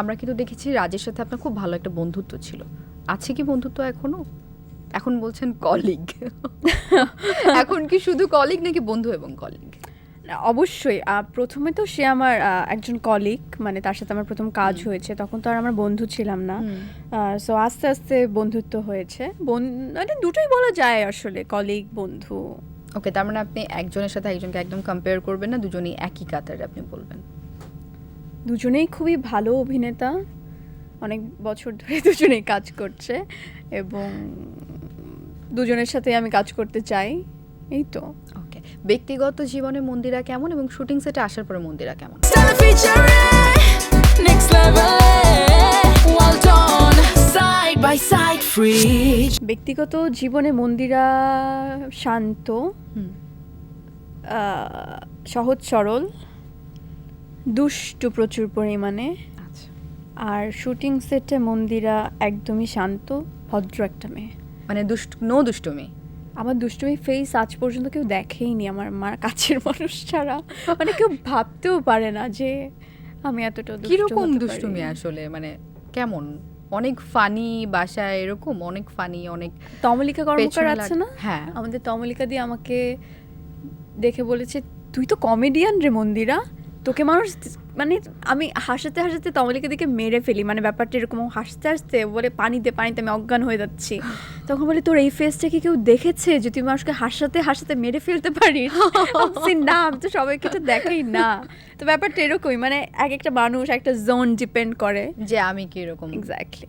আমরা কিন্তু দেখেছি রাজের সাথে আপনার খুব ভালো একটা বন্ধুত্ব ছিল। আছে কি বন্ধুত্ব এখনও? এখন বলছেন কলিগ এখন কি শুধু কলিগ নাকি বন্ধু এবং কলিগ অবশ্যই। প্রথমে তো সে আমার একজন কলিগ মানে তার সাথে আমার প্রথম কাজ হয়েছে তখন তো আর আমার বন্ধু ছিলাম না। সো আস্তে আস্তে বন্ধুত্ব হয়েছে। মানে দুটোই বলা যায় আসলে কলিগ বন্ধু। ওকে তার মানে আপনি একজনের সাথে একজনকে একদম কম্পেয়ার করবেন না দুজনেই একই কাতারে আপনি বলবেন। দুজনেই খুবই ভালো অভিনেতা। অনেক বছর ধরে দুজনেই কাজ করছে এবং দুজনের সাথে আমি কাজ করতে চাই। এই তো। ওকে ব্যক্তিগত জীবনে মন্দিরা কেমন এবং শুটিং সেটে আসার পরে মন্দিরা কেমন. ব্যক্তিগত জীবনে মন্দিরা শান্ত সহজ সরল। দুষ্টু প্রচুর পরিমাণে। আচ্ছা। আর শুটিং সেটে মন্দিরা একদমই শান্ত ভদ্র একটা মেয়ে। মানে দুষ্ট নো দুষ্টুমি? আমার দুষ্টুমি ফেস আজ পর্যন্ত কেউ দেখেইনি আমার মার কাছের মানুষ ছাড়া। মানে কেউ ভাবতেও পারে না যে আমি এতটা কীরকম দুষ্টুমি আসলে? মানে কেমন? অনেক ফানি বাসায় এরকম? অনেক ফানি অনেক তমলিকা কর্মকার আছে না? হ্যাঁ। আমাদের তমলিকা দিয়ে আমাকে দেখে বলেছে তুই তো কমেডিয়ান রে মন্দিরা। তোকে মানুষ মানে আমি হাসাতে হাসাতে তমলিকা দিকে মেরে ফেলি। মানে ব্যাপারটা এরকম হাসতে হাসতে বলে পানিতে পানিতে আমি অজ্ঞান হয়ে যাচ্ছি। তখন বলে তোর এই ফেসটা কি কেউ দেখেছে যে তুই মানুষকে হাসাতে হাসাতে মেরে ফেলতে পারিস? না আমি তো সবাইকে তো দেখাই না। তো ব্যাপারটা এরকমই মানে এক একটা মানুষ একটা জোন ডিপেন্ড করে। যে আমি কি এরকম। এক্স্যাক্টলি